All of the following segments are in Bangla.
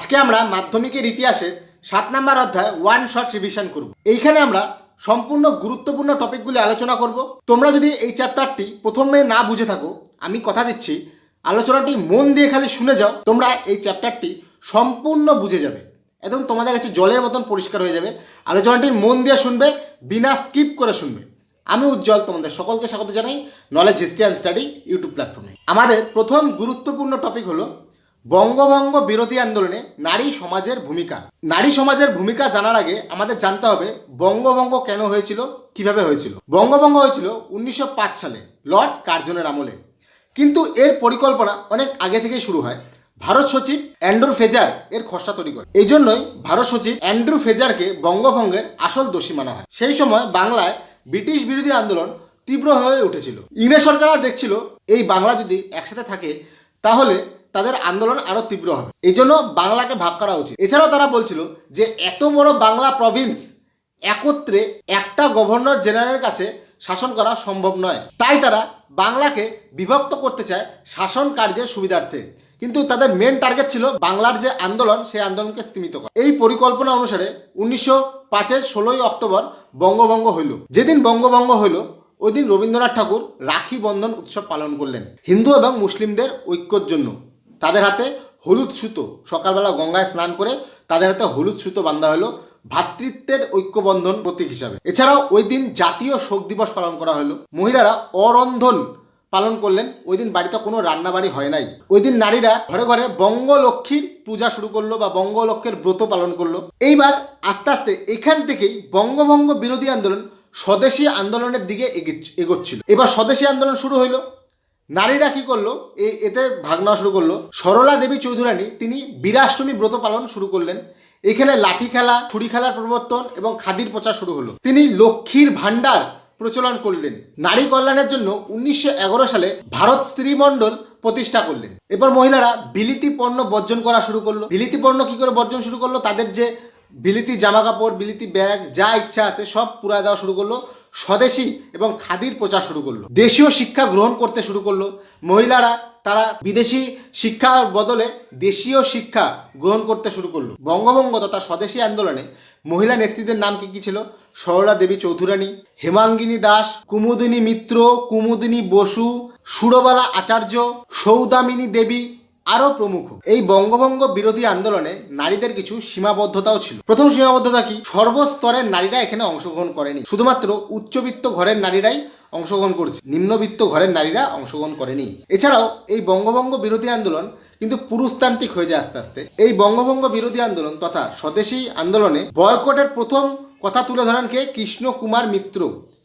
আজকে আমরা মাধ্যমিকের ইতিহাসে সাত নাম্বার অধ্যায় ওয়ান শট রিভিশন করব। এইখানে আমরা সম্পূর্ণ গুরুত্বপূর্ণ টপিকগুলি আলোচনা করব। তোমরা যদি এই চ্যাপ্টারটি প্রথমে না বুঝে থাকো, আমি কথা দিচ্ছি, আলোচনাটি মন দিয়ে খালি শুনে যাও, তোমরা এই চ্যাপ্টারটি সম্পূর্ণ বুঝে যাবে একদম তোমাদের কাছে জলের মতন পরিষ্কার হয়ে যাবে। আলোচনাটি মন দিয়ে শুনবে, বিনা স্কিপ করে শুনবে। আমি উজ্জ্বল, তোমাদের সকলকে স্বাগত জানাই knowledge history and study YouTube প্ল্যাটফর্মে আমাদের প্রথম গুরুত্বপূর্ণ টপিক হলো বঙ্গভঙ্গ বিরোধী আন্দোলনে নারী সমাজের ভূমিকা। নারী সমাজের ভূমিকা জানার আগে আমাদের জানতে হবে বঙ্গভঙ্গ কেন হয়েছিল, কীভাবে হয়েছিল। বঙ্গভঙ্গ হয়েছিল উনিশশো পাঁচ সালে, লর্ড কার্জনের আমলে। কিন্তু এর পরিকল্পনা অনেক আগে থেকে শুরু হয়। ভারত সচিব অ্যান্ড্রু ফেজার এর খসড়া তৈরি করে। এই জন্যই ভারত সচিব অ্যান্ড্রু ফেজারকে বঙ্গভঙ্গের আসল দোষী মানা হয়। সেই সময় বাংলায় ব্রিটিশ বিরোধী আন্দোলন তীব্র হয়ে উঠেছিল। ইংরেজ সরকাররা দেখছিল, এই বাংলা যদি একসাথে থাকে, তাহলে তাদের আন্দোলন আরও তীব্র হবে। এই জন্য বাংলাকে ভাগ করা উচিত। এছাড়াও তারা বলছিল যে, এত বড় বাংলা প্রভিন্স একত্রে একটা গভর্নর জেনারেলের কাছে শাসন করা সম্ভব নয়। তাই তারা বাংলাকে বিভক্ত করতে চায় শাসন কার্যের সুবিধার্থে। কিন্তু তাদের মেন টার্গেট ছিল বাংলার যে আন্দোলন, সেই আন্দোলনকে স্তীমিত করা। এই পরিকল্পনা অনুসারে উনিশশো পাঁচের ষোলোই অক্টোবর বঙ্গভঙ্গ হইল। যেদিন বঙ্গভঙ্গ হইল, ওই দিন রবীন্দ্রনাথ ঠাকুর রাখি বন্ধন উৎসব পালন করলেন। হিন্দু এবং মুসলিমদের ঐক্যর জন্য। তাদের হাতে হলুদ সুতো। সকালবেলা গঙ্গায় স্নান করে তাদের হাতে হলুদ সুতো বান্ধা হলো ভ্রাতৃত্বের ঐক্যবন্ধন প্রতীক হিসাবে। এছাড়াও ওই দিন জাতীয় শোক দিবস পালন করা হলো। মহিলারা অরন্ধন পালন করলেন। ওই দিন বাড়িতে কোনো রান্নাবাড়ি হয় নাই। ওই দিন নারীরা ঘরে ঘরে বঙ্গলক্ষ্মীর পূজা শুরু করল বা বঙ্গলক্ষ্যের ব্রত পালন করল। এইবার আস্তে আস্তে এখান থেকেই বঙ্গভঙ্গ বিরোধী আন্দোলন স্বদেশী আন্দোলনের দিকে এগোচ্ছিল। এবার স্বদেশী আন্দোলন শুরু হইল। নারীরা কি করল? এ- এতে ভাগ নেওয়া শুরু করল। সরলা দেবী চৌধুরানী, তিনি বীরাষ্টমী ব্রত পালন শুরু করলেন। এখানে লাঠি খেলা, ছুরি খেলার প্রবর্তন এবং খাদির প্রচার শুরু হলো। তিনি লক্ষ্মীর ভাণ্ডার প্রচলন করলেন। নারী কল্যাণের জন্য উনিশশো এগারো সালে ভারত স্ত্রীমণ্ডল প্রতিষ্ঠা করলেন। এবার মহিলারা বিলিতি পণ্য বর্জন করা শুরু করল। বিলিতি পণ্য কি করে বর্জন শুরু করল? তাদের যে বিলিতি জামা কাপড় বিলিতি ব্যাগ, যা ইচ্ছা আছে সব পুরায় দেওয়া শুরু করল। স্বদেশী এবং খাদির প্রচার শুরু করল। দেশীয় শিক্ষা গ্রহণ করতে শুরু করল। মহিলারা, তারা বিদেশি শিক্ষার বদলে দেশীয় শিক্ষা গ্রহণ করতে শুরু করল। বঙ্গভঙ্গ তথা স্বদেশী আন্দোলনে মহিলা নেত্রীদের নাম কি কি ছিল? সরলা দেবী চৌধুরানী, হেমাঙ্গিনী দাস, কুমুদিনী মিত্র, কুমুদিনী বসু, সুরবালা আচার্য, সৌদামিনী দেবী আরও প্রমুখ। এই বঙ্গভঙ্গ বিরোধী আন্দোলনে নারীদের কিছু সীমাবদ্ধতাও ছিল। প্রথম সীমাবদ্ধতা কি? সর্বস্তরের নারীরা এখানে অংশগ্রহণ করেনি। শুধুমাত্র উচ্চবিত্ত ঘরের নারীরাই অংশগ্রহণ করেছে। নিম্নবিত্ত ঘরের নারীরা অংশগ্রহণ করেনি। এছাড়াও এই বঙ্গভঙ্গ বিরোধী আন্দোলন কিন্তু পুরুষতান্ত্রিক হয়ে যায় আস্তে আস্তে। এই বঙ্গভঙ্গ বিরোধী আন্দোলন তথা স্বদেশী আন্দোলনে বয়কটের প্রথম কথা তুলে ধরেন কে? কৃষ্ণ কুমার মিত্র,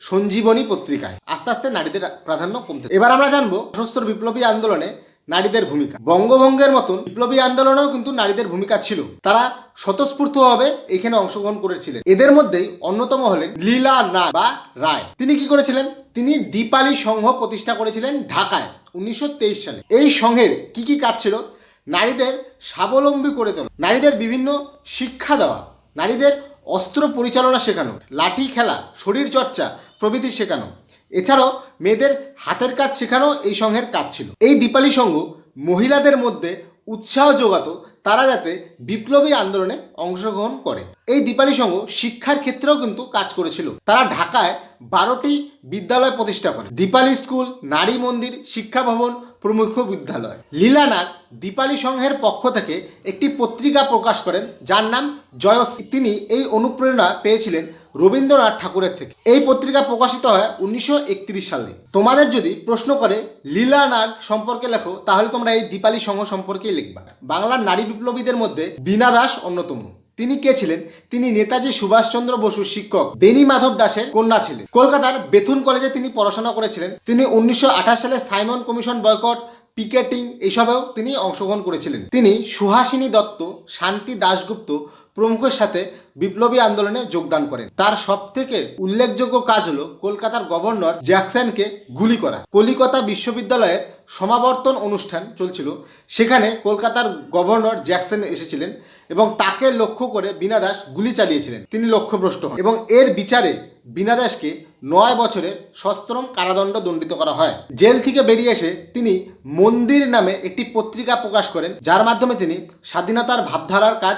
সঞ্জীবনী পত্রিকায়। আস্তে আস্তে নারীদের প্রাধান্য কমতে এবার আমরা জানব সশস্ত্র বিপ্লবী আন্দোলনে নারীদের ভূমিকা। বঙ্গভঙ্গের মতন বিপ্লবী আন্দোলনেও কিন্তু নারীদের ভূমিকা ছিল। তারা স্বতঃস্ফূর্তভাবে এখানে অংশগ্রহণ করেছিলেন। এদের মধ্যেই অন্যতম হলেন লীলা রায় বা রায়। তিনি কি করেছিলেন? তিনি দীপালি সংঘ প্রতিষ্ঠা করেছিলেন ঢাকায় উনিশশো তেইশ সালে। এই সংঘের কি কি কাজ ছিল? নারীদের স্বাবলম্বী করে তোলা, নারীদের বিভিন্ন শিক্ষা দেওয়া, নারীদের অস্ত্র পরিচালনা শেখানো, লাঠি খেলা শরীর চর্চা প্রভৃতি শেখানো এছাড়াও মেয়েদের হাতের কাজ শেখানো এই সংঘের কাজ ছিল। এই দীপালি সংঘ মহিলাদের মধ্যে উৎসাহ যোগাতো তারা যাতে বিপ্লবী আন্দোলনে অংশগ্রহণ করে। এই দীপালি সংঘ শিক্ষার ক্ষেত্রেও কিন্তু কাজ করেছিল। তারা ঢাকায় বারোটি বিদ্যালয় প্রতিষ্ঠা করে। দীপালি স্কুল, নারী মন্দির, শিক্ষা ভবন, প্রমুখ বিদ্যালয়। লীলানাগ দীপালি সংঘের পক্ষ থেকে একটি পত্রিকা প্রকাশ করেন, যার নাম জয়শ্রী তিনি এই অনুপ্রেরণা পেয়েছিলেন রবীন্দ্রনাথ ঠাকুরের থেকে। এই পত্রিকা প্রকাশিত হয় উনিশশো একত্রিশ সালে। তোমাদের যদি প্রশ্ন করে লীলা নাগ সম্পর্কে লেখো, তাহলে তোমরা এই দীপালি সংঘ সম্পর্কেই লিখবা। বাংলার নারী বিপ্লবীদের মধ্যে বীণা দাস অন্যতম। তিনি কে ছিলেন? তিনি নেতাজি সুভাষচন্দ্র বসুর শিক্ষক বেনি মাধব দাসের কন্যা ছিলেন। কলকাতার বেথুন কলেজে তিনি পড়াশোনা করেছিলেন। তিনি উনিশশো সালে সাইমন কমিশন বয়কট, পিকেটিং এইসবেও তিনি অংশগ্রহণ করেছিলেন। তিনি সুহাসিনী দত্ত, শান্তি দাশগুপ্ত প্রমুখের সাথে বিপ্লবী আন্দোলনে যোগদান করেন। তার সব থেকে উল্লেখযোগ্য কাজ হলো কলকাতার গভর্নর জ্যাকসনকে গুলি করা। কলিকতা বিশ্ববিদ্যালয়ের সমাবর্তন অনুষ্ঠান চলছিল। সেখানে কলকাতার গভর্নর জ্যাকসন এসেছিলেন। এবং তাকে লক্ষ্য করে বীণা দাস গুলি চালিয়েছিলেন। তিনি লক্ষ্যভ্রষ্ট হন এবং এর বিচারে বীণা দাসকে নয় বছরের সশ্রম কারাদণ্ড দণ্ডিত করা হয়। জেল থেকে বেরিয়ে এসে তিনি মন্দির নামে একটি পত্রিকা প্রকাশ করেন, যার মাধ্যমে তিনি স্বাধীনতার ভাবধারার কাজ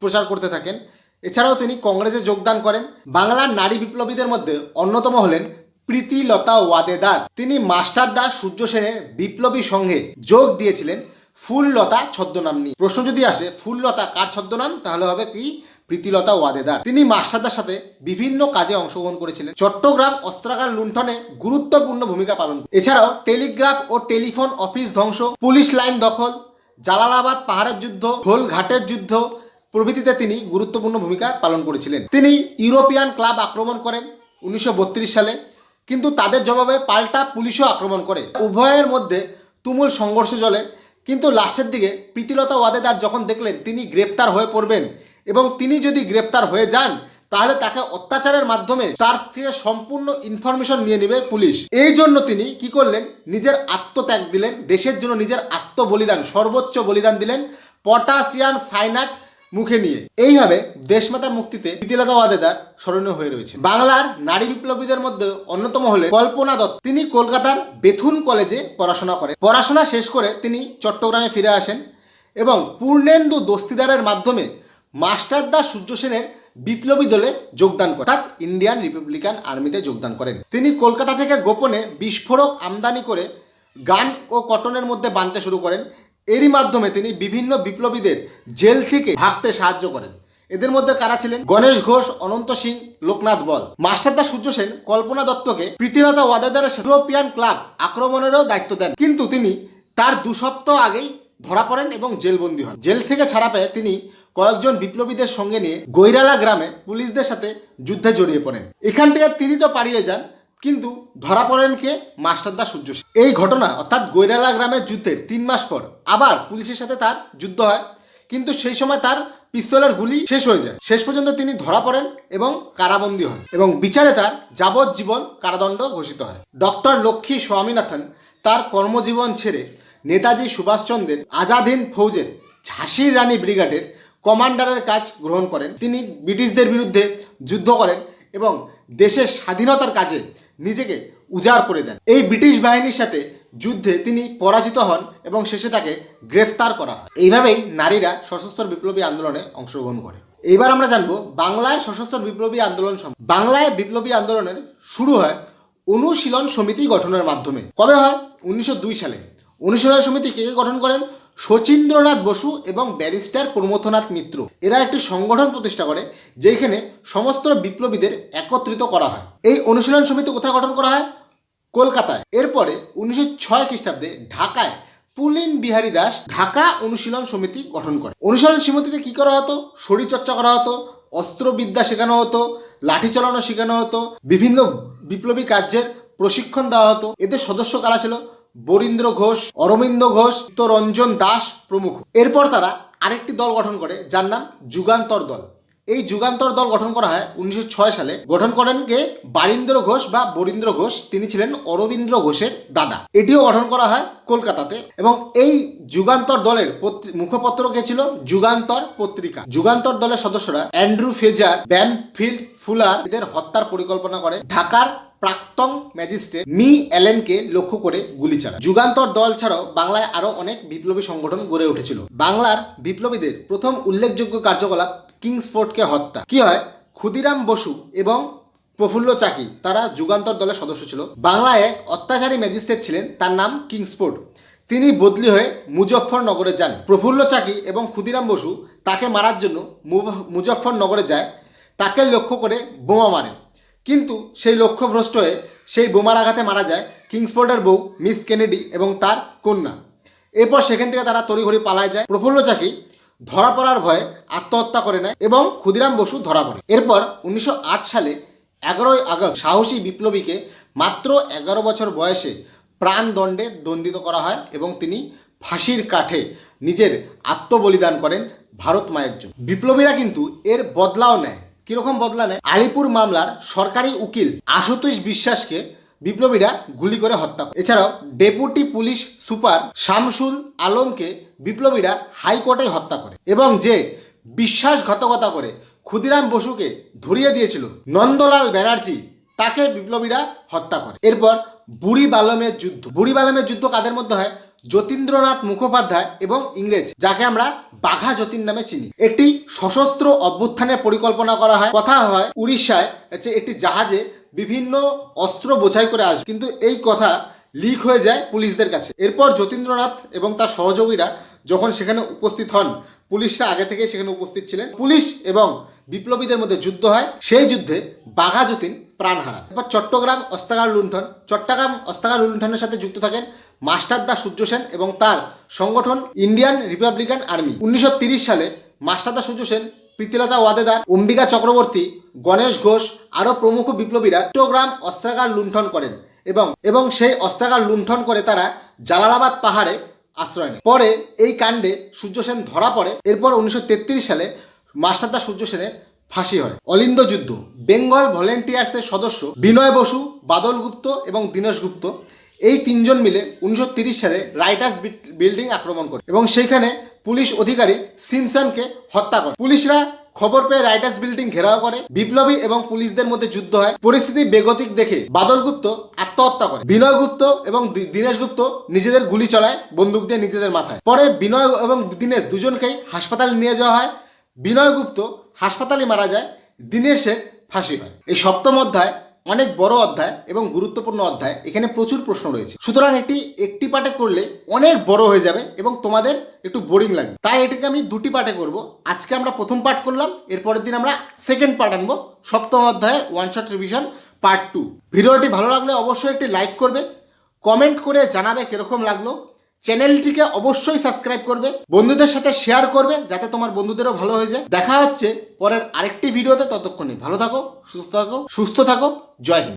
প্রচার করতে থাকেন। এছাড়াও তিনি কংগ্রেসে যোগদান করেন। বাংলার নারী বিপ্লবীদের মধ্যে অন্যতম হলেন প্রীতিলতা ওয়াদেদার। তিনি মাস্টার দাস সূর্য সেনের বিপ্লবী সংঘে যোগ দিয়েছিলেন। ফুললতা ছদ্মনাম নিয়ে। প্রশ্ন যদি আসে, ফুললতা কার ছদ্মনাম? তাহলে হবে কি? প্রীতিলতা ওয়াদেদার তিনি মাস্টারদার সাথে বিভিন্ন কাজে অংশগ্রহণ করেছিলেন। চট্টগ্রাম অস্ত্রাগার লুণ্ঠনে গুরুত্বপূর্ণ ভূমিকা পালন এছাড়াও টেলিগ্রাফ ও টেলিফোন অফিস ধ্বংস, পুলিশ লাইন দখল, জালালাবাদ পাহাড়ের যুদ্ধ হোল ঘাটের যুদ্ধ প্রভৃতিতে তিনি গুরুত্বপূর্ণ ভূমিকা পালন করেছিলেন। তিনি ইউরোপিয়ান ক্লাব আক্রমণ করেন উনিশশো বত্রিশ সালে, কিন্তু তাদের জবাবে পাল্টা পুলিশও আক্রমণ করে। উভয়ের মধ্যে তুমুল সংঘর্ষ চলে। কিন্তু লাস্টের দিকে প্রীতিলতা ওয়াদেদার যখন দেখলেন তিনি গ্রেপ্তার হয়ে পড়বেন এবং তিনি যদি গ্রেপ্তার হয়ে যান, তাহলে তাকে অত্যাচারের মাধ্যমে তার থেকে সম্পূর্ণ ইনফরমেশন নিয়ে নেবে পুলিশ। এই জন্য তিনি কি করলেন? নিজের আত্মত্যাগ দিলেন, দেশের জন্য নিজের আত্মবলিদান, সর্বোচ্চ বলিদান দিলেন। পটাশিয়াম সাইনাট মুখে নিয়ে। এইভাবে দেশমাতার মুক্তিতে প্রীতিলতা ওয়াদেদার স্মরণীয় হয়ে রয়েছে। বাংলার নারী বিপ্লবীদের মধ্যে অন্যতম হলে কল্পনা দত্ত। তিনি কলকাতার বেথুন কলেজে পড়াশোনা করেন। পড়াশোনা শেষ করে তিনি চট্টগ্রামে ফিরে আসেন এবং পূর্ণেন্দু দস্তিদারের মাধ্যমে মাস্টারদা সূর্য সেনের বিপ্লবী দলে যোগদান করেন। অর্থাৎ ইন্ডিয়ান রিপাবলিকান আর্মিতে যোগদান করেন। তিনি কলকাতা থেকে গোপনে বিস্ফোরক আমদানি করে গান ও কটনের মধ্যে বানতে শুরু করেন। এরই মাধ্যমে তিনি বিভিন্ন বিপ্লবীদের জেল থেকে ভাগতে সাহায্য করেন। এদের মধ্যে কারা ছিলেন? গণেশ ঘোষ, অনন্ত সিং, লোকনাথ বল। মাস্টারদা সূর্য সেন, কল্পনা দত্তকে প্রীতিলতা ওয়াদেদারের ইউরোপিয়ান ক্লাব আক্রমণেরও দায়িত্ব দেন। কিন্তু তিনি তার দু সপ্তাহ আগেই ধরা পড়েন এবং জেলবন্দি হন। জেল থেকে ছাড়া পেয়ে তিনি কয়েকজন বিপ্লবীদের সঙ্গে নিয়ে গৈরালা গ্রামে পুলিশদের সাথে যুদ্ধে জড়িয়ে পড়েন। এখান থেকে তিনি তো পালিয়ে যান। কিন্তু ধরা পড়েন কে? মাস্টারদা সূর্য এই ঘটনা অর্থাৎ গৈরালা গ্রামের যুদ্ধের তিন মাস পর। আবার পুলিশের সাথে তার যুদ্ধ হয়। কিন্তু সেই সময় তার পিস্তলের গুলি শেষ হয়ে যায়। শেষ পর্যন্ত তিনি ধরা পড়েন এবং কারাবন্দী হন এবং বিচারে তার যাবজ্জীবন কারাদণ্ড ঘোষিত হয়। ডক্টর লক্ষ্মী স্বামীনাথন তার কর্মজীবন ছেড়ে নেতাজি সুভাষচন্দ্রের আজাদ হিন্দ ফৌজের ঝাঁসির রানী ব্রিগেডের কমান্ডারের কাজ গ্রহণ করেন। তিনি ব্রিটিশদের বিরুদ্ধে যুদ্ধ করেন এবং দেশের স্বাধীনতার কাজে নিজেকে উজাড় করে দেন। এই ব্রিটিশ বাহিনীর সাথে যুদ্ধে তিনি পরাজিত হন এবং শেষে তাকে গ্রেফতার করা হয়। এইভাবেই নারীরা সশস্ত্র বিপ্লবী আন্দোলনে অংশগ্রহণ করে। এইবার আমরা জানব বাংলায় সশস্ত্র বিপ্লবী আন্দোলন বাংলায় বিপ্লবী আন্দোলনের শুরু হয় অনুশীলন সমিতি গঠনের মাধ্যমে। কবে হয়? উনিশশো দুই সালে। অনুশীলন সমিতি কে কে গঠন করেন? শচীন্দ্রনাথ বসু এবং ব্যারিস্টার প্রমথনাথ মিত্র। এরা একটি সংগঠন প্রতিষ্ঠা করে যেখানে সমস্ত বিপ্লবীদের একত্রিত করা হয়। এই অনুশীলন সমিতি কোথায় গঠন করা হয়? কলকাতায়। এরপরে উনিশশো ছয় খ্রিস্টাব্দে ঢাকায় পুলিন বিহারী দাস ঢাকা অনুশীলন সমিতি গঠন করে। অনুশীলন সমিতিতে কি করা হতো? শরীরচর্চা করা হতো, অস্ত্রবিদ্যা শেখানো হতো, লাঠি চালানো শেখানো হতো, বিভিন্ন বিপ্লবী কার্যের প্রশিক্ষণ দেওয়া হতো। এদের সদস্য কারা ছিল? বরীন্দ্র ঘোষ, অরবিন্দ ঘোষ রঞ্জন দাস প্রমুখ। এরপর তারা আরেকটি দল গঠন করে, যার নাম যুগান্তর দল। এই যুগান্তর দল গঠন করা হয় উনিশশো ছয় সালে। গঠন করেন কে? বারীন্দ্র ঘোষ বা বরীন্দ্র ঘোষ। তিনি ছিলেন অরবিন্দ্র ঘোষের দাদা। এটিও গঠন করা হয় কলকাতাতে। এবং এই যুগান্তর দলের মুখপত্র কে ছিল? যুগান্তর পত্রিকা। যুগান্তর দলের সদস্যরা অ্যান্ড্রু ফেজার, ব্যামফিল্ড ফুলার, এদের হত্যার পরিকল্পনা করে। ঢাকার প্রাক্তন ম্যাজিস্ট্রেট মি অ্যালেনকে লক্ষ্য করে গুলি চালায়। যুগান্তর দল ছাড়াও বাংলায় আরও অনেক বিপ্লবী সংগঠন গড়ে উঠেছিল। বাংলার বিপ্লবীদের প্রথম উল্লেখযোগ্য কার্যকলাপ কিংসফোর্ডকে হত্যা। কি হয়? ক্ষুদিরাম বসু এবং প্রফুল্ল চাকি, তারা যুগান্তর দলের সদস্য ছিল। বাংলায় এক অত্যাচারী ম্যাজিস্ট্রেট ছিলেন, তার নাম কিংসফোর্ড। তিনি বদলি হয়ে মুজফ্ফরনগরে যান। প্রফুল্ল চাকি এবং ক্ষুদিরাম বসু তাকে মারার জন্য মুজফ্ফরনগরে যায়। তাকে লক্ষ্য করে বোমা মারে। কিন্তু সেই লক্ষ্যভ্রষ্ট হয়ে সেই বোমার আঘাতে মারা যায় কিংসফোর্ডের বউ মিস কেনেডি এবং তার কন্যা। এরপর সেখান থেকে তারা তড়িঘড়ি পালায় যায়। প্রফুল্ল চাকি ধরা পড়ার ভয়ে আত্মহত্যা করে নেয় এবং ক্ষুদিরাম বসু ধরা পড়ে। এরপর উনিশশো আট সালে এগারোই আগস্ট সাহসী বিপ্লবীকে মাত্র এগারো বছর বয়সে প্রাণদণ্ডে দণ্ডিত করা হয় এবং তিনি ফাঁসির কাঠে নিজের আত্মবলিদান করেন ভারত মায়ের জন্য। বিপ্লবীরা কিন্তু এর বদলাও নেয়। কীরকম বদলা নেয়? আলিপুর মামলার সরকারি উকিল আশুতোষ বিশ্বাসকে বিপ্লবীরা গুলি করে হত্যা করে। এছাড়াও ডেপুটি পুলিশ সুপার শামসুল আলমকে বিপ্লবীরা হাইকোর্টে হত্যা করে এবং যে বিশ্বাসঘাতকতা করে ক্ষুদিরাম বসুকে ধরিয়ে দিয়েছিল নন্দলাল ব্যানার্জি, তাকে বিপ্লবীরা হত্যা করে। এরপর বুড়ি বালমের যুদ্ধ। বুড়ি বালমের যুদ্ধ কাদের মধ্যে হয়? যতীন্দ্রনাথ মুখোপাধ্যায় এবং ইংরেজ, যাকে আমরা বাঘা যতীন নামে চিনি। একটি সশস্ত্র অভ্যুত্থানের পরিকল্পনা করা হয়। কথা হয়, উড়িষ্যায় হচ্ছে একটি জাহাজে বিভিন্ন অস্ত্র বোঝাই করে আসবে। কিন্তু এই কথা লিক হয়ে যায় পুলিশদের কাছে। এরপর যতীন্দ্রনাথ এবং তার সহযোগীরা যখন সেখানে উপস্থিত হন, পুলিশরা আগে থেকে সেখানে উপস্থিত ছিলেন। পুলিশ এবং বিপ্লবীদের মধ্যে যুদ্ধ হয়। সেই যুদ্ধে বাঘা যতীন প্রাণ হারান। এরপর চট্টগ্রাম অস্ত্রাগার লুণ্ঠন। চট্টগ্রাম অস্ত্রাগার লুণ্ঠনের সাথে যুক্ত থাকেন মাস্টারদা সূর্য সেন এবং তার সংগঠন ইন্ডিয়ান রিপাবলিকান আর্মি। উনিশশো সালে মাস্টারদা সূর্য সেন, প্রীতিলতা ওয়াদেদার, অম্বিকা চক্রবর্তী, গণেশ ঘোষ আরও প্রমুখ বিপ্লবীরা চট্টগ্রাম অস্ত্রাগার লুণ্ঠন করেন এবং এবং সেই অস্ত্রাগার লুণ্ঠন করে তারা জালালাবাদ পাহাড়ে আশ্রয় নেয়। পরে এই কাণ্ডে সূর্য সেন ধরা পড়ে। এরপর উনিশশো তেত্রিশ সালে মাস্টারদা সূর্য সেনের ফাঁসি হয়। অলিন্দ যুদ্ধ। বেঙ্গল ভলেন্টিয়ার্সের সদস্য বিনয় বসু, বাদল গুপ্ত এবং দীনেশ গুপ্ত এই তিনজন মিলে উনিশশো সালে রাইটার্স বিল্ডিং আক্রমণ করে এবং সেইখানে পুলিশ অধিকারী সিমসনকে হত্যা করে। পুলিশরা খবর পেয়ে রাইটার্স বিল্ডিং ঘেরাও করে, বিপ্লবী এবং পুলিশদের মধ্যে যুদ্ধ হয়। পরিস্থিতি বেগতিক দেখে বাদল গুপ্ত আত্মহত্যা করে। বিনয় গুপ্ত এবং দীনেশ গুপ্ত নিজেদের গুলি চলায়, বন্দুক দিয়ে নিজেদের মাথায়। পরে বিনয় এবং দীনেশ দুজনকেই হাসপাতালে নিয়ে যাওয়া হয়। বিনয় গুপ্ত হাসপাতালে মারা যায়, দীনেশের ফাঁসি হয়। এই সপ্তম অধ্যায় অনেক বড় অধ্যায় এবং গুরুত্বপূর্ণ অধ্যায়। এখানে প্রচুর প্রশ্ন রয়েছে। সুতরাং এটি একটি পার্টে করলে অনেক বড় হয়ে যাবে এবং তোমাদের একটু বোরিং লাগবে। তাই এটিকে আমি দুটি পার্টে করব। আজকে আমরা প্রথম পার্ট করলাম, এরপরের দিন আমরা সেকেন্ড পার্ট আনব। সপ্তম অধ্যায়ের one shot revision part two ভিডিওটি ভালো লাগলে অবশ্যই একটি লাইক করবে। কমেন্ট করে জানাবে কীরকম লাগল। চ্যানেলটিকে অবশ্যই সাবস্ক্রাইব করবে, বন্ধুদের সাথে শেয়ার করবে, যাতে তোমার বন্ধুদেরও ভালো হয়ে যায়। দেখা হচ্ছে পরের আরেকটি ভিডিওতে, ততক্ষণে ভালো থাকো, সুস্থ থাকো সুস্থ থাকো, জয় হিন্দ।